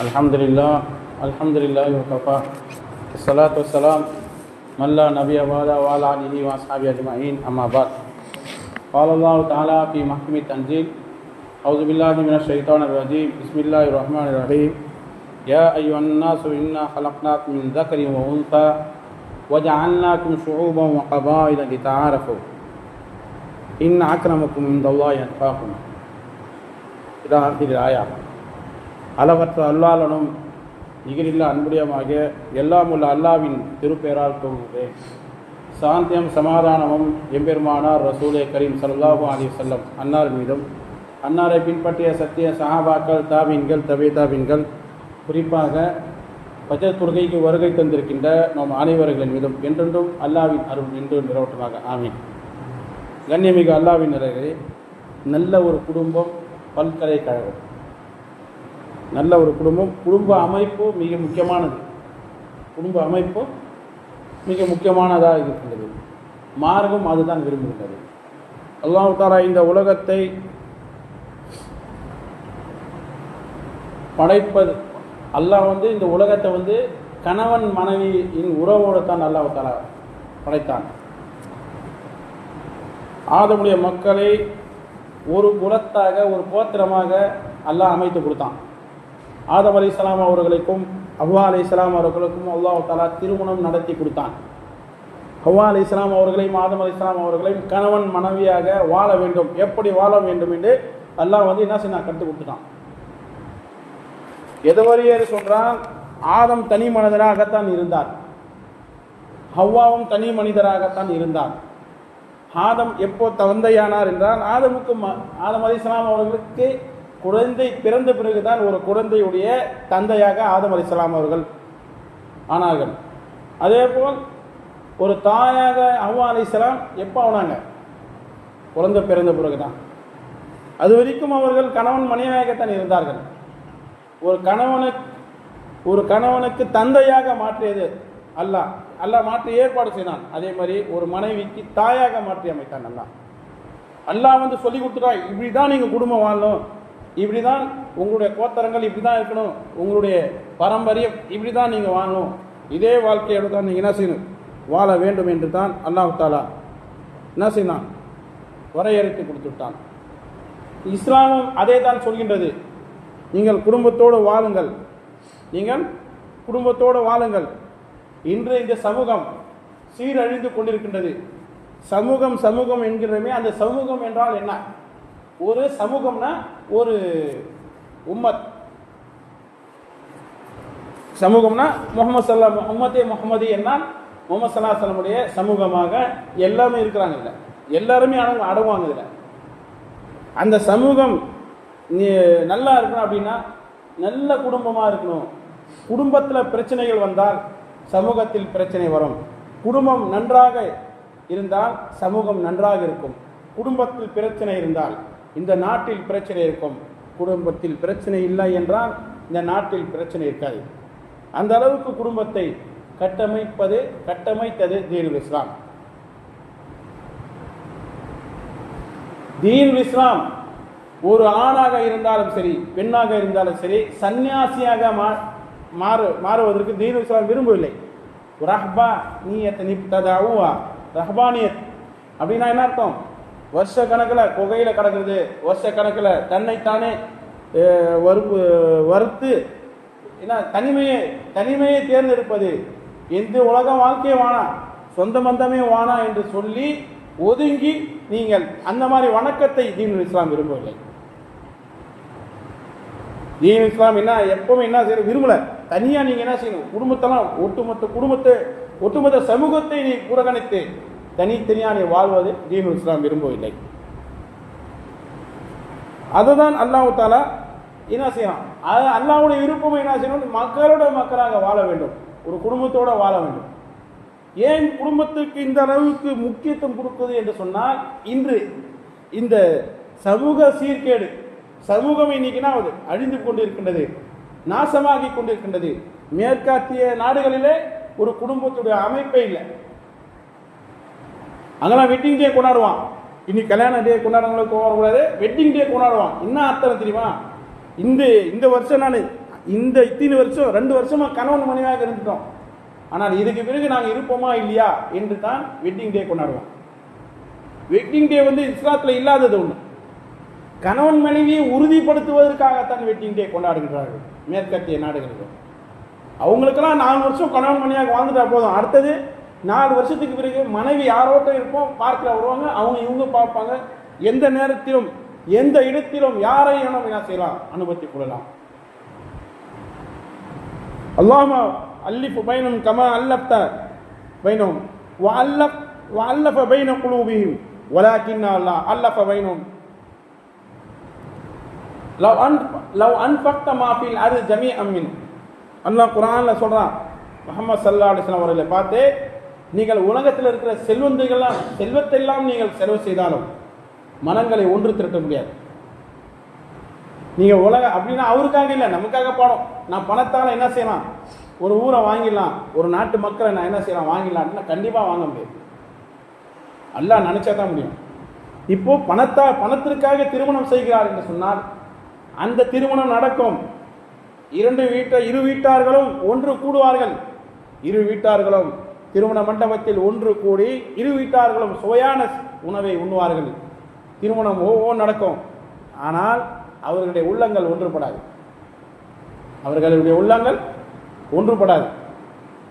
الحمد لله الحمد لله وكفى الصلاة والسلام من لا نبي بعد وعلى آله وأصحابه أجمعين أما بعد قال الله تعالى في محكم التنزيل أعوذ بالله من الشيطان الرجيم بسم الله الرحمن الرحيم يا أيها الناس إنا خلقناكم من ذكر وأنثى وجعلناكم شعوبا وقبائل لتعارفوا إن أكرمكم عند الله أتقاكم إلى آخر الآية அளவற்ற அல்லாளனும் இகிரில்லா அன்புடையமாக எல்லாம் உள்ள அல்லாவின் திருப்பெயரால் தோங்குகிறேன். சாந்தியம் சமாதானமும் எம்பெருமானார் ரசூலே கரீம் சல்லாஹூ அலி செல்லம் அன்னார் மீதும் அன்னாரை பின்பற்றிய சத்திய சஹாபாக்கள் தாபீன்கள் தபே தாபீன்கள் குறிப்பாக பஜர் தொழுகைக்கு வருகை தந்திருக்கின்ற நம் அனைவர்களின் மீதும் என்றென்றும் அல்லாவின் அருள் என்று நிறவட்டமாக ஆமீன். கண்ணியமிகு அல்லாவின் நிறைகளே நல்ல ஒரு குடும்பம் பல்கலைக்கழகம். நல்ல ஒரு குடும்பம். குடும்ப அமைப்பு மிக முக்கியமானது. குடும்ப அமைப்பு மிக முக்கியமானதாக இருக்கின்றது. மார்க்கம் அதுதான் விரும்புகின்றது. அல்லாஹ் தாரா இந்த உலகத்தை படைப்பது. அல்லாஹ் வந்து இந்த உலகத்தை வந்து கணவன் மனைவியின் உறவோடு தான் அல்லாஹ் தாரா படைத்தான். ஆதமுடைய மக்களை ஒரு குலத்தாக ஒரு கோத்திரமாக அல்லாஹ் அமைத்து கொடுத்தான். ஆதம் அலி இஸ்லாம் அவர்களுக்கும் அவ்வா அலி இஸ்லாம் அவர்களுக்கும் அல்லாஹ் தாலா திருமணம் நடத்தி கொடுத்தான். ஹவ்வா அலி இஸ்லாம் அவர்களையும் ஆதம் அலி இஸ்லாம் அவர்களையும் கணவன் மனைவியாக வாழ வேண்டும். எப்படி வாழ வேண்டும் என்று அல்லாஹ் வந்து என்ன செய்ய கற்றுக் கொடுத்துட்டான். எதுவரையே சொல்கிறான் ஆதம் தனி மனிதராகத்தான் இருந்தார். ஹவ்வாவும் தனி மனிதராகத்தான் இருந்தார். ஆதம் எப்போ தந்தையானார் என்றால் ஆதமுக்கு ம ஆதம் அலி இஸ்லாம் அவர்களுக்கு குழந்தை பிறந்த பிறகுதான் ஒரு குழந்தையுடைய தந்தையாக ஆதம் அலி அவர்கள் ஆனார்கள். அதே போல் ஒரு தாயாக அவ்வா அலி எப்போ ஆனாங்க? குழந்தை பிறந்த பிறகுதான். அது வரைக்கும் அவர்கள் கணவன் மனைவியாகத்தான் இருந்தார்கள். ஒரு கணவனுக்கு ஒரு கணவனுக்கு தந்தையாக மாற்றியது அல்லாஹ். அல்லாஹ் மாற்றி ஏற்பாடு செய்தான். அதே மாதிரி ஒரு மனைவிக்கு தாயாக மாற்றி அமைத்தான் அல்லாஹ். அல்லாஹ் வந்து சொல்லி கொடுத்துட்டா இப்படி தான் நீங்கள் குடும்பம் வாழணும். இப்படி தான் உங்களுடைய கோத்தரங்கள் இப்படி தான் இருக்கணும். உங்களுடைய பாரம்பரியம் இப்படி தான் நீங்கள் வாழணும். இதே வாழ்க்கையோட தான் நீங்கள் என்ன செய்யணும்? வாழ வேண்டும் என்று தான் அல்லாஹ் தாலா என்ன செய்தான்? வரையறுத்து கொடுத்துட்டான் இஸ்லாமும் அதே தான் சொல்கின்றது. நீங்கள் குடும்பத்தோடு வாழுங்கள். நீங்கள் குடும்பத்தோடு வாழுங்கள். இன்று இந்த சமூகம் சீரழிந்து கொண்டிருக்கின்றது. சமூகம் சமூகம் என்கிறமே அந்த சமூகம் என்றால் என்ன? ஒரு சமூகம்னா ஒரு உம்மத். சமூகம்னா முகமது சல்லா முகமதே முகமது என்னால் முகமது சல்லா சலமுடைய சமூகமாக எல்லாமே இருக்கிறாங்க இல்லை எல்லாருமே அடங்கு அடங்குவாங்க இதில். அந்த சமூகம் நல்லா இருக்கணும் அப்படின்னா நல்ல குடும்பமாக இருக்கணும். குடும்பத்தில் பிரச்சனைகள் வந்தால் சமூகத்தில் பிரச்சனை வரும். குடும்பம் நன்றாக இருந்தால் சமூகம் நன்றாக இருக்கும். குடும்பத்தில் பிரச்சனை இருந்தால் இந்த நாட்டில் பிரச்சனை இருக்கும். குடும்பத்தில் பிரச்சனை இல்லை என்றால் இந்த நாட்டில் பிரச்சனை இருக்காது. அந்த அளவுக்கு குடும்பத்தை கட்டமைப்பது கட்டமைத்தது தீனுல் இஸ்லாம். தீனுல் இஸ்லாம் ஒரு ஆணாக இருந்தாலும் சரி பெண்ணாக இருந்தாலும் சரி சன்னியாசியாக மா மாறு மாறுவதற்கு தீனுல் இஸ்லாம் விரும்பவில்லை. ரஹ்பா நீயத்தை நிப்ததாவுவா ரஹ்பானியத். அப்படின்னா என்ன அர்த்தம்? வருஷ கணக்கில் குகையில் கிடக்குறது வருஷ கணக்கில் தன்னைத்தானே வறுப்பு வறுத்து ஏன்னா தனிமையை தனிமையை தேர்ந்தெடுப்பது. எந்த உலகம் வாழ்க்கையே வானா சொந்த பந்தமே வானா என்று சொல்லி ஒதுங்கி நீங்கள் அந்த மாதிரி வணக்கத்தை தீன் இஸ்லாம் விரும்பவில்லை. தீன் இஸ்லாம் என்ன எப்பவுமே என்ன செய்யணும் விரும்பல. தனியாக நீங்கள் என்ன செய்யணும்? குடும்பத்தெல்லாம் ஒட்டுமொத்த குடும்பத்தை ஒட்டுமொத்த சமூகத்தை நீ புறக்கணித்து தனித்தனியாக நீ வாழ்வது தீன் இஸ்லாம் விரும்பவில்லை. அதுதான் அல்லாஹு தாலா என்ன செய்யலாம் அது அல்லாவுடைய விருப்பம் என்ன செய்யணும் மக்களோட மக்களாக வாழ வேண்டும். ஒரு குடும்பத்தோடு வாழ வேண்டும். ஏன் குடும்பத்துக்கு இந்த அளவுக்கு முக்கியத்துவம் கொடுக்குது என்று சொன்னால் இன்று இந்த சமூக சீர்கேடு சமூகம் இன்னைக்குனா அது அழிந்து கொண்டிருக்கின்றது நாசமாகி கொண்டிருக்கின்றது. மேற்காத்திய நாடுகளிலே ஒரு குடும்பத்துடைய அமைப்பே இல்லை. அங்கெல்லாம் வெட்டிங் டே கொண்டாடுவான். இன்னைக்கு கல்யாண டே கொண்டாடுறவங்களுக்கு கொண்டாடக்கூடாது. வெட்டிங் டே கொண்டாடுவான். என்ன அர்த்தம் தெரியுமா? இந்த இந்த வருஷம் நான் இந்த இத்தனை வருஷம் ரெண்டு வருஷமா கணவன் மனைவியாக இருந்துட்டோம். ஆனால் இதுக்கு பிறகு நாங்கள் இருப்போமா இல்லையா என்று தான் வெட்டிங் டே கொண்டாடுவோம் வெட்டிங் டே வந்து இஸ்லாத்தில் இல்லாதது ஒன்று கணவன் மனைவியை உறுதிப்படுத்துவதற்காகத்தான் வெட்டிங் டே கொண்டாடுகிறார்கள் மேற்கத்திய நாடுகளுக்கு. அவங்களுக்கெல்லாம் நாலு வருஷம் கணவன் மனைவியாக வாழ்ந்துட்டா போதும். அடுத்தது நாலு வருஷத்துக்கு பிறகு மனைவி யாரோட்டம் இருப்போம் பார்க்கில் வருவாங்க அவங்க இவங்க பார்ப்பாங்க. எந்த நேரத்திலும் எந்த இடத்திலும் யாரை வேணும் என்ன செய்யலாம்? அனுபவித்துக் கொள்ளலாம் அல்லாம அல்லிஃபு பைனம் கமா அல்லப்த பைனம் வஅல்லஃப் வஅல்லஃப பைன குலூபிஹிம். வலாக்கின் அல்லாஹ் அல்லஃப பைனம் லவ் அன் லவ் அன்பக்த மாஃபில் அது ஜமி அம்மின் அல்லாஹ் குரான்ல சொல்றான் முகமது சல்லா அலிஸ்லாம் அவர்களை பார்த்து நீங்கள் உலகத்தில் இருக்கிற செல்வந்தெல்லாம் செல்வத்தெல்லாம் நீங்கள் செலவு செய்தாலும் மனங்களை ஒன்று திரட்ட முடியாது. நீங்கள் உலக அப்படின்னா அவருக்காக இல்லை நமக்காக பாடம். நான் பணத்தால் என்ன செய்யலாம்? ஒரு ஊரை வாங்கிடலாம் ஒரு நாட்டு மக்களை நான் என்ன செய்யலாம்? வாங்கிடலாம்னா கண்டிப்பாக வாங்க முடியாது. எல்லாம் நினச்சா தான் முடியும். இப்போ பணத்தா பணத்திற்காக திருமணம் செய்கிறார் என்று சொன்னால் அந்த திருமணம் நடக்கும். இரண்டு வீட்டை இரு வீட்டார்களும் ஒன்று கூடுவார்கள். இரு வீட்டார்களும் திருமண மண்டபத்தில் ஒன்று கூடி இரு வீட்டார்களும் சுவையான உணவை உண்ணுவார்கள். திருமணம் ஓ நடக்கும். ஆனால் அவர்களுடைய உள்ளங்கள் ஒன்றுபடாது. அவர்களுடைய உள்ளங்கள் ஒன்றுபடாது.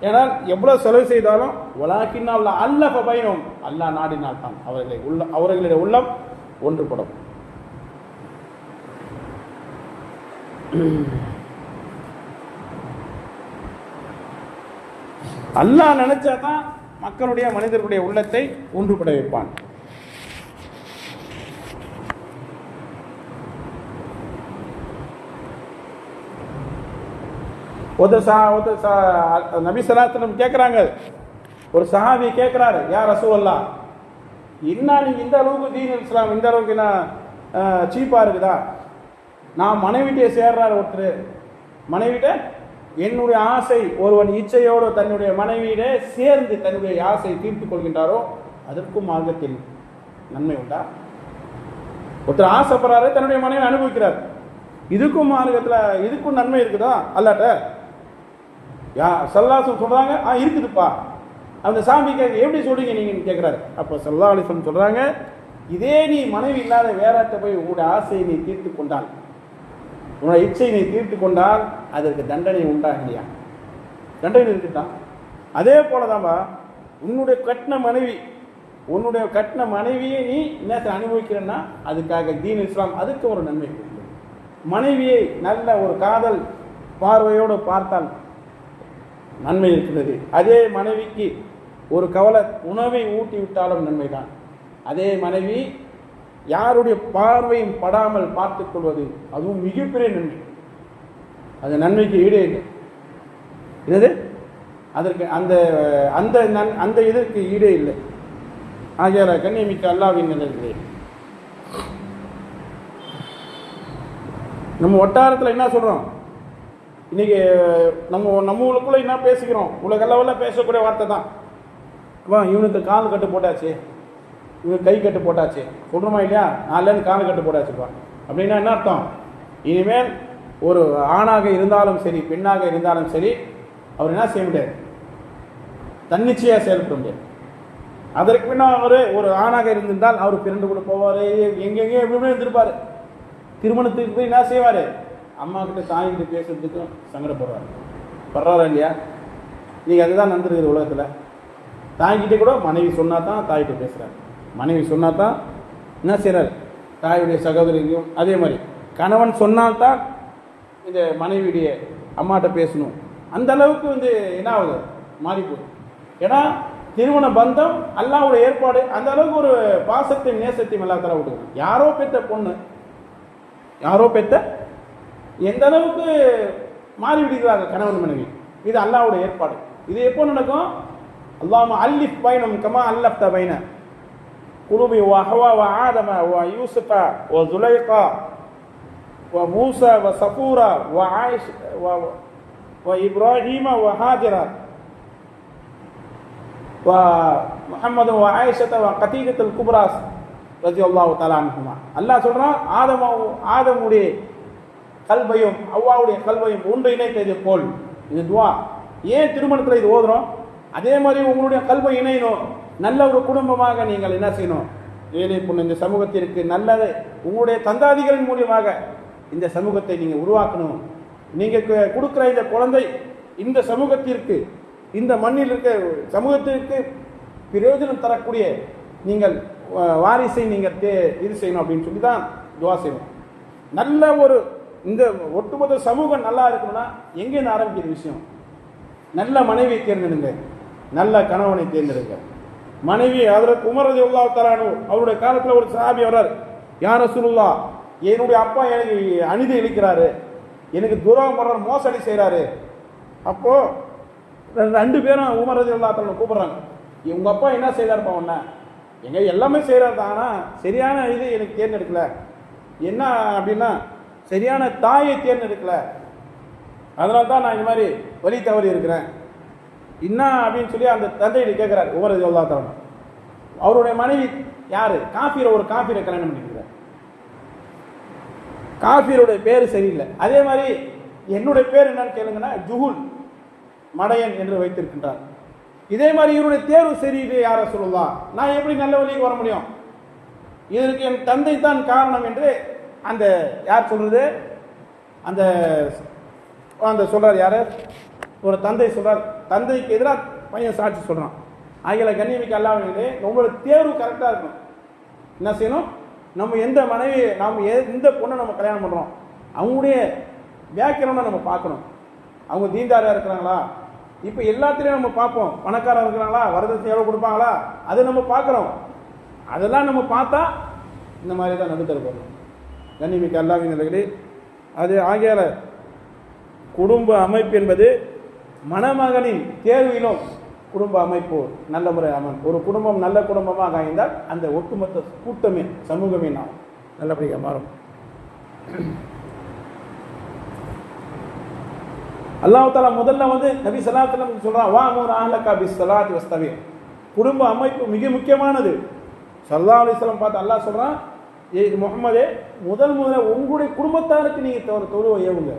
ஏனால் எவ்வளவு செலவு செய்தாலும் உலாக்கினால் அல்ல பயணம் அல்லாஹ் நாடினால் தான் அவர்களை உள்ள அவர்களுடைய உள்ளம் ஒன்றுபடும். அல்லாஹ் நினைச்சா தான் மக்களுடைய மனிதர்களுடைய உள்ளத்தை ஒன்றுபட வைப்பான். ஒரு சா ஒரு சா நபி சலாத்தனம் கேட்குறாங்க ஒரு சஹாபி கேட்குறாரு யார் ரசூல்லா என்ன நீங்கள் இந்த அளவுக்கு தீன் இஸ்லாம் இந்த அளவுக்கு என்ன சீப்பாக இருக்குதா? நான் மனைவிட்டே சேர்றாரு ஒருத்தர். மனைவிட்ட? என்னுடைய ஆசை ஒருவன் இச்சையோடு தன்னுடைய மனைவியிட சேர்ந்து தன்னுடைய ஆசை தீர்த்து கொள்கின்றாரோ அதற்கும் மார்க்கத்தில் நன்மை உண்டா? ஒருத்தர் ஆசைப்படுறாரு தன்னுடைய மனைவி அனுபவிக்கிறார். இதுக்கும் மார்க்கத்தில் இதுக்கும் நன்மை இருக்குதா? அல்லாட்ட யா சல்லாசம் சொல்கிறாங்க ஆ இருக்குதுப்பா. அந்த சாமி கேட்க எப்படி சொல்றீங்க? நீங்கன்னு கேட்குறாரு. அப்போ சல்லா அலிசன் சொல்கிறாங்க இதே நீ மனைவி இல்லாத வேறாட்ட போய் உங்களுடைய ஆசையை நீ தீர்த்து கொண்டான் உன்னுடைய இச்சையை நீ தீர்த்து கொண்டால் அதற்கு தண்டனை உண்டாகலையா தண்டனை இருக்குதான் அதே போலதான்பா உன்னுடைய கட்டின மனைவி உன்னுடைய கட்டின மனைவியை நீ என்ன அனுபவிக்கிறன்னா அதுக்காக தீன் இஸ்லாம் அதுக்கு ஒரு நன்மை கொடுக்கும். மனைவியை நல்ல ஒரு காதல் பார்வையோடு பார்த்தால் நன்மை இருக்கிறது. அதே மனைவிக்கு ஒரு கவலை உணவை ஊட்டி விட்டாலும் நன்மைதான். அதே மனைவி யாருடைய பார்வையும் படாமல் பார்த்துக் கொள்வது அதுவும் மிகப்பெரிய நன்மை. அந்த நன்மைக்கு ஈடே இல்லை. என்னது? அதற்கு அந்த அந்த நன் அந்த இதற்கு ஈடே இல்லை. ஆகியார கண்ணியமிக்க அல்லாவின் நிலைகளே நம்ம வட்டாரத்தில் என்ன சொல்கிறோம் இன்றைக்கி நம்ம நம்ம ஊருக்குள்ளே என்ன பேசிக்கிறோம்? உலக அளவில் பேசக்கூடிய வார்த்தை தான். வா இவனுக்கு கால் கட்டு போட்டாச்சு. இவனுக்கு கை கட்டு போட்டாச்சு. சொல்கிறோமா இல்லையா? நாலுலேருந்து கால் கட்டு போட்டாச்சுப்பா. அப்படின்னா என்ன அர்த்தம்? இனிமேல் ஒரு ஆணாக இருந்தாலும் சரி பெண்ணாக இருந்தாலும் சரி அவர் என்ன செய்ய முடியாது? தன்னிச்சையாக செயல்பட முடியாது. அதற்கு பின்னா அவர் ஒரு ஆணாக இருந்திருந்தால் அவர் பிறண்டு கூட போவார். எங்கெங்கேயோ எப்படி இருந்திருப்பார். திருமணத்துக்கு போய் என்ன செய்வார்? அம்மா கிட்ட தாய்கிட்ட பேசுறதுக்கும் சங்கடப்படுவார். படுறாரா இல்லையா? நீங்கள் அதுதான் நடந்துருக்குது உலகத்தில். தாய்கிட்டே கூட மனைவி சொன்னா தான் தாய்கிட்ட பேசுகிறார் மனைவி சொன்னால் தான் என்ன செய்கிறார் தாயுடைய சகோதரியும் அதே மாதிரி. கணவன் சொன்னால்தான் இந்த மனைவியுடைய அம்மாட்ட பேசணும். அந்த அளவுக்கு வந்து என்ன ஆகுது? மாறி ஏன்னா திருமண பந்தம் அல்லாவுடைய ஏற்பாடு அந்த அளவுக்கு ஒரு பாசத்தையும் நேசத்தையும் எல்லா தர விட்டுது யாரோ பெற்ற பொண்ணு யாரோ பெற்ற எந்த அளவுக்கு மாறி விடுகிறாங்க கணவன் மனைவி? இது அல்லாவுடைய ஏற்பாடு. இது எப்போ நடக்கும்? அல்லாம அல்லிஃப் பயணம் கமா அல்லப்த பயணம் குழுமி வஹவா வ ஆதம வ யூசுஃப வ ஜுலைகா வ மூசா வ சஃபூரா வ ஆயிஷ் வ இப்ராஹிம இப்ராஹீம வ ஹாஜரா வ முஹம்மது வ ஆயிஷத வ கதீஜத்துல் குப்ராஸ் ரஜி அல்லாஹு தலா அன்ஹுமா அல்லாஹ் சொல்கிறான் ஆதம ஆதமுடைய கல்வையும் அவ்வாவுடைய கல்வையும் ஒன்று இணைத்தது போல். இது துவா. ஏன் திருமணத்தில் இது ஓதுறோம்? அதே மாதிரி உங்களுடைய கல்வை இணையணும். நல்ல ஒரு குடும்பமாக நீங்கள் என்ன செய்யணும்? ஏழை பொண்ணு இந்த சமூகத்திற்கு நல்லதை உங்களுடைய தந்தாதிகளின் மூலியமாக இந்த சமூகத்தை நீங்கள் உருவாக்கணும். நீங்கள் கொடுக்குற இந்த குழந்தை இந்த சமூகத்திற்கு இந்த மண்ணில் இருக்க சமூகத்திற்கு பிரயோஜனம் தரக்கூடிய நீங்கள் வாரிசை நீங்கள் தே இது செய்யணும் அப்படின்னு சொல்லி தான் துவா செய்யணும் நல்ல ஒரு இந்த ஒட்டுமொத்த சமூகம் நல்லா இருக்கணும்னா எங்கேருந்து ஆரம்பிக்கிற விஷயம்? நல்ல மனைவியை தேர்ந்தெடுங்க. நல்ல கணவனை தேர்ந்தெடுங்க. மனைவி அதில் குமரதி உள்ளா தரானு அவருடைய காலத்தில் ஒரு சாபி வர்றார். யார் சுருல்லா என்னுடைய அப்பா எனக்கு அநீதி இழிக்கிறாரு எனக்கு துரோகம் பண்ணுற மோசடி செய்கிறாரு அப்போ ரெண்டு பேரும் உமரதி உள்ளா தரானு கூப்பிட்றாங்க. உங்கள் அப்பா என்ன செய்தார்ப்பா உன்ன? எங்க எல்லாமே செய்கிறாரு தான் ஆனால் சரியான இது எனக்கு தேர்ந்தெடுக்கல. என்ன அப்படின்னா சரியான தாயை தேர்ந்தெடுக்கல. அதனால தான் நான் இந்த மாதிரி வழி தவறி இருக்கிறேன். என்ன அப்படின்னு சொல்லி அந்த தந்தையிட்ட கேட்குறாரு ஒவ்வொரு எல்லா தரணும் அவருடைய மனைவி யாரு? காஃபியில் ஒரு காஃபியில் கல்யாணம் பண்ணிக்கிறார். காஃபியருடைய பேர் சரியில்லை. அதே மாதிரி என்னுடைய பேர் என்னன்னு கேளுங்கன்னா ஜுகுல் மடையன் என்று வைத்திருக்கின்றார். இதே மாதிரி இவருடைய தேர்வு சரியில்லை யார சொல்லலாம் நான் எப்படி நல்ல வழிக்கு வர முடியும்? இதற்கு என் தந்தை தான் காரணம் என்று அந்த யார் சொல்றது? அந்த அந்த சொல்றார் யாரு? ஒரு தந்தை சொல்றார் தந்தைக்கு எதிராக பையன் சாட்சி சொல்றான். ஆகிய கண்ணியமிக்க அல்லாமலே நம்மளோட தேர்வு கரெக்டாக இருக்கும் என்ன செய்யணும்? நம்ம எந்த மனைவி நாம் எந்த பொண்ணை நம்ம கல்யாணம் பண்ணுறோம் அவங்களுடைய வியாக்கியம்னா நம்ம பார்க்கணும். அவங்க தீந்தாராக இருக்கிறாங்களா? இப்போ எல்லாத்துலேயும் நம்ம பார்ப்போம். பணக்காரர் இருக்கிறாங்களா? வரதட்சணை எவ்வளோ கொடுப்பாங்களா? அதை நம்ம பார்க்குறோம். அதெல்லாம் நம்ம பார்த்தா இந்த மாதிரி தான் நடுத்தரப்படும் கண்ணிமிக்க அல்லாவின் நிலைகளே அது ஆகியால குடும்ப அமைப்பு என்பது மணமகனின் தேர்விலும் குடும்ப அமைப்பு நல்ல முறை அமன் ஒரு குடும்பம் நல்ல குடும்பமாக அமைந்தால் அந்த ஒட்டுமொத்த கூட்டமே சமூகமே நாம் நல்லபடியாக மாறும். அல்லாஹாலா முதல்ல வந்து நபி சலாத்தலம் சொல்கிறான் வா மூர் ஆஹ்லக்கா பி சலாத் வஸ்தவி குடும்ப அமைப்பு மிக முக்கியமானது. சல்லா அலிஸ்லாம் பார்த்து அல்லாஹ் சொல்கிறான் ஏ முகமதே முதல் முதல்ல உங்களுடைய குடும்பத்தாருக்கு நீங்கள் தொ- தொழுவை ஏவுங்க.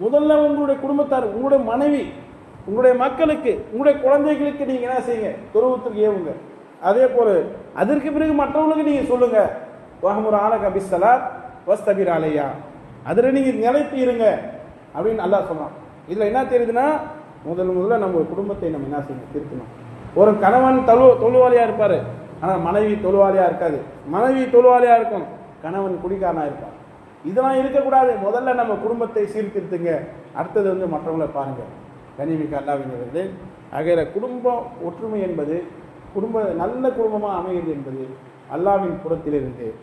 முதல்ல உங்களுடைய குடும்பத்தார் உங்களுடைய மனைவி உங்களுடைய மக்களுக்கு உங்களுடைய குழந்தைகளுக்கு நீங்கள் என்ன செய்யுங்க? துருவத்துக்கு ஏவுங்க. அதே போல அதற்கு பிறகு மற்றவங்களுக்கு நீங்கள் சொல்லுங்க. வஹமுர் ஆலக் பிஸ்ஸலாத் வஸ்தபிர் ஆலையா அதில் நீங்கள் நிலைத்து இருங்க அப்படின்னு நல்லா சொல்கிறான் இதில் என்ன தெரியுதுன்னா முதல் முதல்ல நம்ம குடும்பத்தை நம்ம என்ன செய்யணும்? திருத்தணும். ஒரு கணவன் தொழு தொழுவாளியாக இருப்பார். ஆனால் மனைவி தொழுவாளியாக இருக்காது. மனைவி தொழுவாளியாக இருக்கும் கணவன் குடிக்காரனாக இருப்பான் இதெல்லாம் இருக்கக்கூடாது. முதல்ல நம்ம குடும்பத்தை சீர்திருத்துங்க. அடுத்தது வந்து மற்றவங்களை பாருங்கள் கனிமிக்க அல்லாவிங்கிறது ஆகிய குடும்ப ஒற்றுமை என்பது குடும்ப நல்ல குடும்பமாக அமைகிறது என்பது அல்லாவின் புறத்திலிருந்து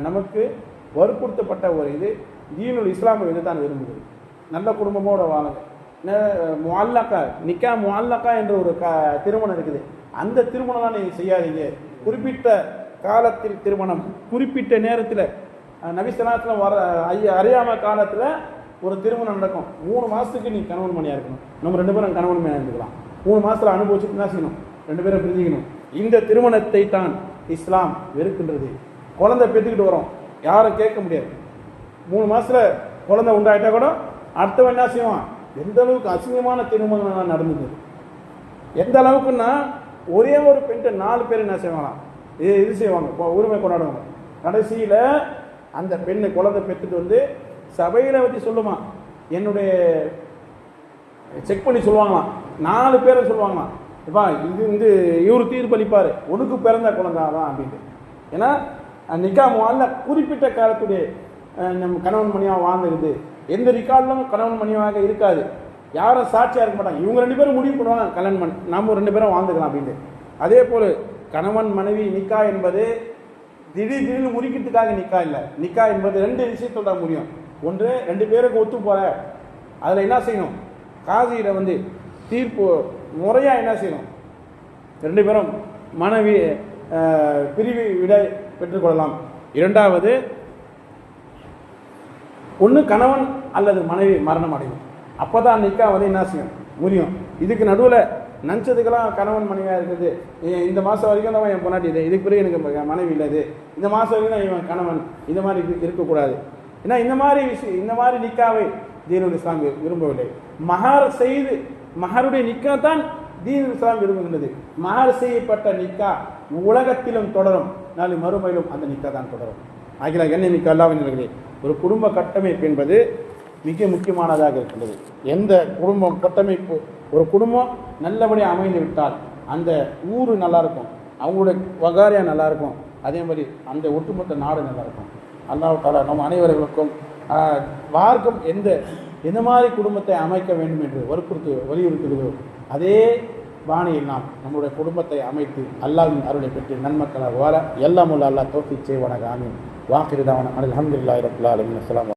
நமக்கு வற்புறுத்தப்பட்ட ஒரு இது. தீனுல் இஸ்லாமை இது தான் விரும்புகிறது. நல்ல குடும்பமோட வாழுங்க. ந- நிக்கா முல்லக்கா என்ற ஒரு க திருமணம் இருக்குது. அந்த திருமணம்லாம் நீங்கள் செய்யாதீங்க. குறிப்பிட்ட காலத்தில் திருமணம் குறிப்பிட்ட நேரத்தில் நபிசனாத்தில் வர ஐய அறியாம காலத்தில் ஒரு திருமணம் நடக்கும். மூணு மாதத்துக்கு நீ கணவன் மணியாக இருக்கணும். நம்ம ரெண்டு பேரும் கணவன் மணியாக இருந்துக்கலாம். மூணு மாதத்தில் அனுபவிச்சுட்டு என்ன செய்யணும்? ரெண்டு பேரும் பிரிஞ்சுக்கணும். இந்த திருமணத்தை தான் இஸ்லாம் வெறுக்கின்றது. குழந்தை பெற்றுக்கிட்டு வரோம். யாரும் கேட்க முடியாது. மூணு மாதத்தில் குழந்தை உண்டாயிட்டா கூட அடுத்தவன் என்ன செய்வான்? எந்த அளவுக்கு அசிங்கமான திருமணம் நடந்தது. எந்த அளவுக்குன்னா ஒரே ஒரு பெண்கிட்ட நாலு பேர் என்ன செய்வாங்களாம்? இது இது செய்வாங்க. உரிமை கொண்டாடுவாங்க. கடைசியில் அந்த பெண்ணு குழந்தை பெற்றுட்டு வந்து சபையில் வச்சு சொல்லுமா? என்னுடைய செக் பண்ணி சொல்லுவாங்களாம். நாலு பேரை சொல்லுவாங்களாம். இப்போ இது வந்து இவர் தீர்ப்பளிப்பார். உனக்கு பிறந்த குழந்தாதான் அப்படின்ட்டு. ஏன்னா நிக்கா முதல்ல குறிப்பிட்ட காலத்துடைய நம்ம கணவன் மணியாக வாழ்ந்துருது எந்த ரிகார்டிலும் கணவன் மணியாக இருக்காது. யாரும் சாட்சியாக இருக்க மாட்டாங்க. இவங்க ரெண்டு பேரும் முடிவு பண்ணுவாங்க கல்யாணம் மண் நம்ம ரெண்டு பேரும் வாழ்ந்துக்கலாம் அப்படின்ட்டு. அதே போல் கணவன் மனைவி நிக்கா என்பது திடீர் திடீர்னு முறிக்கிறதுக்காக நிக்கா இல்லை. நிக்கா என்பது ரெண்டு விஷயத்தில் தான் முடியும். ஒன்று ரெண்டு பேருக்கு ஒத்து போகிற அதில் என்ன செய்யணும்? காசியில் வந்து தீர்ப்பு முறையாக என்ன செய்யணும்? ரெண்டு பேரும் மனைவி பிரிவு விட பெற்றுக்கொள்ளலாம் இரண்டாவது ஒன்று கணவன் அல்லது மனைவி மரணம் அடையும். அப்போ தான் நிற்கா வந்து என்ன செய்யும்? முடியும் இதுக்கு நடுவில் நினச்சதுக்கெல்லாம் கணவன் மனைவியாக இருக்குது இந்த மாதம் வரைக்கும் தான் என் பொண்டாட்டி இது. இதுக்கு பிறகு எனக்கு மனைவி இல்லை இது. இந்த மாதம் வரைக்கும் தான் இவன் கணவன். இந்த மாதிரி இருக்கக்கூடாது. ஏன்னா இந்த மாதிரி விஷயம் இந்த மாதிரி நிக்காவை தீனுல் இஸ்லாம் விரும்பவில்லை. மஹார் செய்து மகருடைய நிக்கா தான் தீனுல் இஸ்லாம் விரும்புகின்றது. மஹார் செய்யப்பட்ட நிக்கா உலகத்திலும் தொடரும். நாளை மறுமையிலும் அந்த நிக்கா தான் தொடரும். ஆகிய என்ன நிக்கா அல்லாவினர்களே ஒரு குடும்ப கட்டமைப்பு என்பது மிக முக்கியமானதாக இருக்கின்றது. எந்த குடும்பம் கட்டமைப்பு ஒரு குடும்பம் நல்லபடியாக அமைந்து விட்டால் அந்த ஊர் நல்லாயிருக்கும் அவங்களுடைய வகாரியா நல்லா இருக்கும். அதே மாதிரி அந்த ஒட்டுமொத்த நாடு நல்லாயிருக்கும் அல்லாஹ் தாலா நம் அனைவர்களுக்கும் ஆஹ், மார்க்கம் எந்த எந்த மாதிரி குடும்பத்தை அமைக்க வேண்டும் என்று வற்புறுத்து வலியுறுத்துகிறதோ அதே பாணியில் நாம் நம்முடைய குடும்பத்தை அமைத்து அல்லாவின் அருளை பெற்று நன்மக்களாக வாழ எல்லாம் உள்ள அல்லாஹ் தோஃபி செய்வன ஆமீன். வாக்கிருதாவன அலமதுல்லாஹி அலமின் அஸ்லாம்